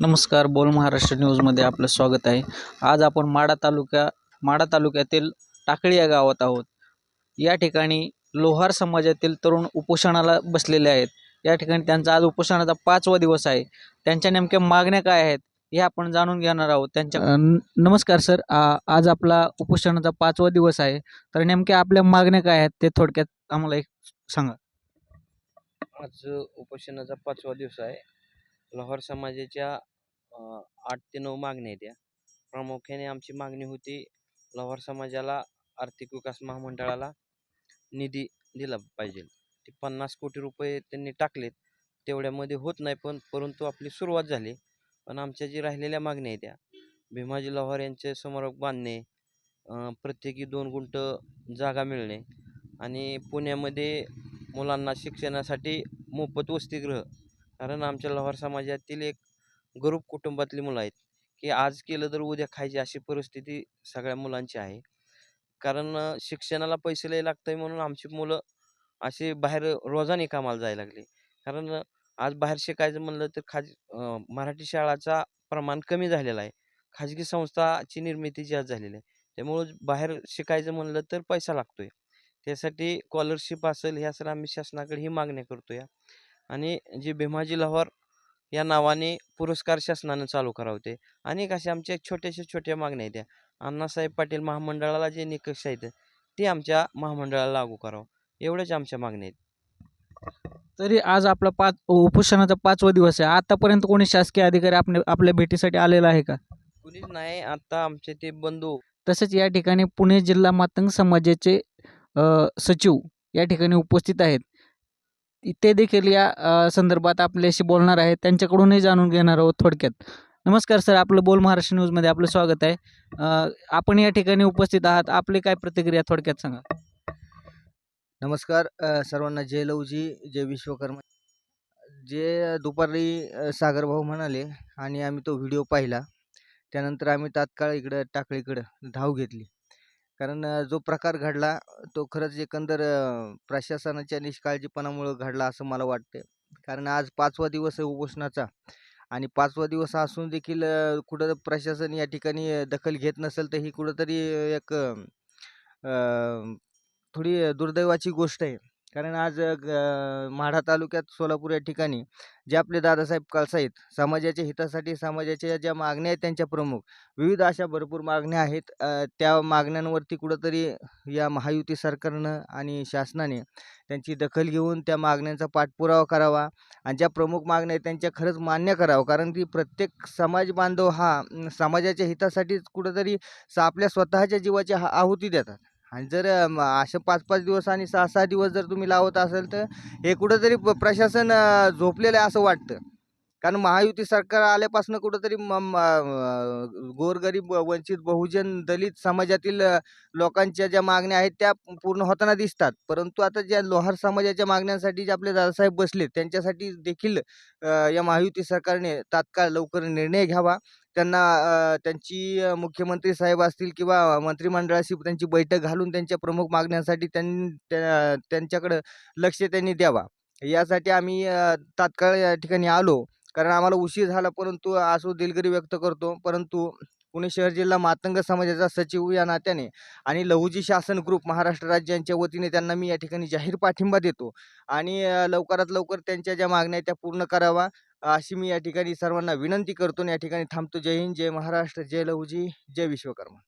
नमस्कार बोल महाराष्ट्र न्यूजमध्ये आपलं स्वागत आहे. आज आपण माडा तालुक्या माडा तालुक्यातील टाकळी या गावात आहोत. या ठिकाणी लोहार समाजातील तरुण उपोषणाला बसलेले आहेत. या ठिकाणी त्यांचा आज उपोषणाचा पाचवा दिवस आहे. त्यांच्या नेमक्या मागण्या काय आहेत हे आपण जाणून घेणार आहोत. त्यांच्या नमस्कार सर. आ- आज आपला उपोषणाचा पाचवा दिवस आहे. तर नेमक्या आपल्या मागण्या काय आहेत ते थोडक्यात आम्हाला एक सांगा. आज उपोषणाचा पाचवा दिवस आहे. लोहार समाजाच्या आठ ते नऊ मागण्या आहेत या. प्रामुख्याने आमची मागणी होती लोहार समाजाला आर्थिक विकास महामंडळाला निधी दिला पाहिजे. ते पन्नास कोटी रुपये त्यांनी टाकलेत. तेवढ्यामध्ये होत नाही पण परंतु आपली सुरुवात झाली. पण आमच्या जी राहिलेल्या मागण्या आहेत त्या भीमाजी लोहार यांचे समोरक बांधणे प्रत्येकी दोन गुंठ जागा मिळणे आणि पुण्यामध्ये मुलांना शिक्षणासाठी मोफत वसतिगृह कारण आमच्या लोहार समाजातील एक गरीब कुटुंबातली मुलं आहेत की आज केलं तर उद्या खायची अशी परिस्थिती सगळ्या मुलांची आहे. कारण अ, शिक्षणाला पैसे लय लागतंय म्हणून आमची मुलं असे बाहेर रोजाने कामाला जायला लागले. कारण अ, आज बाहेर शिकायचं म्हणलं तर खाज अ, मराठी शाळाचा प्रमाण कमी झालेला आहे. खाजगी संस्थाची निर्मिती जास्त झालेली आहे. त्यामुळं बाहेर शिकायचं म्हणलं तर पैसा लागतोय. त्यासाठी स्कॉलरशिप असेल ह्या सर आम्ही शासनाकडे ही मागण्या करतो या आणि जे भीमाजी लाहोर या नावाने पुरस्कार शासनानं चालू करावते. अनेक अशा आमच्या छोट्याशा छोट्या मागण्या आहेत त्या. अण्णासाहेब पाटील महामंडळाला जे निकष आहेत ते आमच्या महामंडळाला लागू करावं. एवढ्याच आमच्या मागण्या आहेत. तरी आज आपला पाच उपोषणाचा पाचवा दिवस आहे. आतापर्यंत कोणी शासकीय अधिकारी आपल्या आपल्या भेटीसाठी आलेला आहे का? कुणीच नाही. आता आमचे ते बंधू. तसेच या ठिकाणी पुणे जिल्हा मातंग समाजाचे सचिव या ठिकाणी उपस्थित आहेत. ते देखील या संदर्भात आपल्याशी बोलणार आहेत. त्यांच्याकडूनही जाणून घेणार आहोत थोडक्यात. नमस्कार सर आपलं बोल महाराष्ट्र न्यूजमध्ये आपलं स्वागत आहे. आपण या ठिकाणी उपस्थित आहात. आपली काय प्रतिक्रिया थोडक्यात सांगा. नमस्कार सर्वांना जय लवजी जय विश्वकर्मा. जे दुपारी सागरभाऊ म्हणाले आणि आम्ही तो व्हिडिओ पाहिला त्यानंतर आम्ही तात्काळ इकडं टाकळीकडं धाव घेतली. कारण जो प्रकार घडला तो खरंच एकंदर प्रशासनाच्या निष्काळजीपणामुळं घडला असं मला वाटतं कारण आज पाचवा दिवस आहे उपोषणाचा आणि पाचवा दिवस असून देखील कुठं प्रशासन या ठिकाणी दखल घेत नसेल तर ही कुठंतरी एक थोडी दुर्दैवाची गोष्ट आहे. कारण आज ग माढा तालुक्यात सोलापूर या ठिकाणी जे आपले दादासाहेब कळसा आहेत समाजाच्या हितासाठी समाजाच्या ज्या मागण्या आहेत त्यांच्या प्रमुख विविध अशा भरपूर मागण्या आहेत. त्या मागण्यांवरती कुठंतरी या महायुती सरकारनं आणि शासनाने त्यांची दखल घेऊन त्या मागण्यांचा पाठपुरावा करावा आणि ज्या प्रमुख मागण्या आहेत त्यांच्या खरंच मान्य करावं. कारण की प्रत्येक समाज बांधव हा समाजाच्या हितासाठीच कुठंतरी स आपल्या स्वतःच्या जीवाची हा आहुती देतात. आणि जर असे पाच पाच दिवस आणि सहा सहा दिवस जर तुम्ही लावत असाल तर हे कुठंतरी प प्रशासन झोपलेलं आहे असं वाटतं. कारण महायुती सरकार आल्यापासून कुठंतरी म गोरगरीब व वंचित बहुजन दलित समाजातील लोकांच्या ज्या मागण्या आहेत त्या पूर्ण होताना दिसतात. परंतु आता ज्या लोहार समाजाच्या मागण्यांसाठी जे आपले दादासाहेब बसले त्यांच्यासाठी देखील या महायुती सरकारने तात्काळ लवकर निर्णय घ्यावा. त्यांना त्यांची मुख्यमंत्री साहेब असतील किंवा मंत्रिमंडळाशी त्यांची बैठक घालून त्यांच्या प्रमुख मागण्यांसाठी त्यां त्या त्यांच्याकडं लक्ष त्यांनी द्यावा. यासाठी आम्ही तात्काळ या ठिकाणी आलो. कारण आम्हाला उशीर झाला परंतु असो दिलगिरी व्यक्त करतो. परंतु पुणे शहर जिल्हा मातंग समाजाचा सचिव या नात्याने आणि लहुजी शासन ग्रुप महाराष्ट्र राज्य यांच्या वतीने त्यांना मी या ठिकाणी जाहीर पाठिंबा देतो. आणि लवकरात लवकर त्यांच्या ज्या मागण्या आहेत त्या पूर्ण करावा. अशी मी या ठिकाणी सर्वांना विनंती करतो आणि या ठिकाणी थांबतो. जय हिंद जय महाराष्ट्र जय लहुजी जय विश्वकर्मा.